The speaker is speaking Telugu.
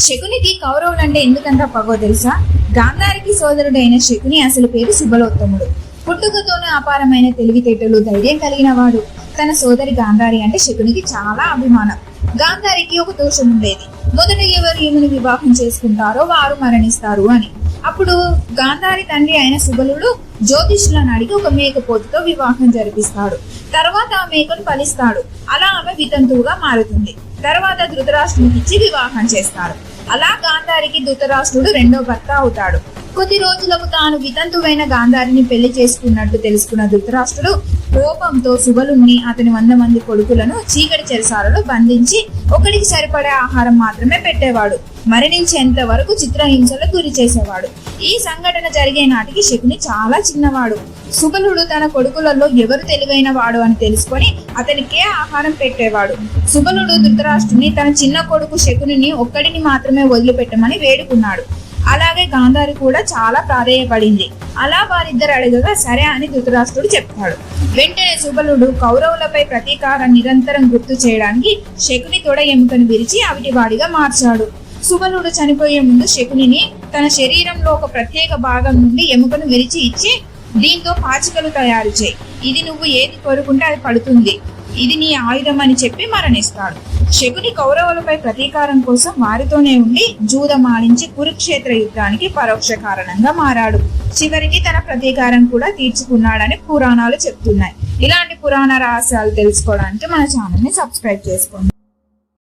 శకునికి కౌరవులంటే ఎందుకంత పగో తెలుసా? గాంధారికి సోదరుడైన శకుని అసలు పేరు సుబలోత్తముడు. పుట్టుకతోనే అపారమైన తెలివితేటలు ధైర్యం కలిగిన వాడు తన సోదరి గాంధారి అంటే శకునికి చాలా అభిమానం. గాంధారికి ఒక దోషం ఉండేది. మొదట ఎవరు ఈమెను వివాహం చేసుకుంటారో వారు మరణిస్తారు అని. అప్పుడు గాంధారి తండ్రి అయిన సుబలుడు జ్యోతిష్యులను అడిగి ఒక మేకపోతుతో వివాహం జరిపిస్తాడు. తర్వాత ఆ మేకను ఫలిస్తాడు అలా ఆమె వితంతువుగా మారుతుంది. తర్వాత ధృతరాష్ట్రునికి ఇచ్చి వివాహం చేస్తారు. అలా గాంధారికి ధృతరాష్ట్రుడు రెండో భర్త అవుతాడు. కొద్ది రోజులకు తాను వితంతువైన గాంధారిని పెళ్ళి చేసుకున్నట్టు తెలుసుకున్న ధృతరాష్ట్రుడు కోపంతో సుబలుణ్ణి అతని వంద మంది కొడుకులను చీకటి చెరసాలలో బంధించి ఒకడికి సరిపడే ఆహారం మాత్రమే పెట్టేవాడు. మరణించేంత వరకు చిత్రహింసలకు గురి చేసేవాడు. ఈ సంఘటన జరిగే నాటికి శకుని చాలా చిన్నవాడు. సుబలుడు తన కొడుకులలో ఎవరు తెలివైన వాడు అని తెలుసుకొని అతనికే ఆహారం పెట్టేవాడు. సుబలుడు ధృతరాష్ట్రుని తన చిన్న కొడుకు శకుని ఒక్కడిని మాత్రమే వదిలిపెట్టమని వేడుకున్నాడు. అలాగే గాంధారి కూడా చాలా ప్రాధేయపడింది. అలా వారిద్దరు అడగగా సరే అని ధృతరాష్ట్రుడు చెప్తాడు. వెంటనే సుబలుడు కౌరవులపై ప్రతీకారం నిరంతరం గుర్తు చేయడానికి శకుని తొడ ఎముకను విరిచి అవిటివాడిగా మార్చాడు. సుబలుడు చనిపోయే ముందు శకునిని తన శరీరంలో ఒక ప్రత్యేక భాగం నుండి ఎముకను విరిచి ఇచ్చి దీంతో పాచికలు తయారు చేయి. ఇది నువ్వు ఏది కోరుకుంటే అది పడుతుంది ఇది నీ ఆయుధం అని చెప్పి మరణిస్తాడు. శకుని కౌరవులపై ప్రతీకారం కోసం వారితోనే ఉండి జూదమాడించి కురుక్షేత్ర యుద్ధానికి పరోక్ష కారణంగా మారాడు. చివరికి తన ప్రతీకారం కూడా తీర్చుకున్నాడని పురాణాలు చెప్తున్నాయి. ఇలాంటి పురాణ రహస్యాలు తెలుసుకోవడానికి మన ఛానల్ని సబ్స్క్రైబ్ చేసుకోండి.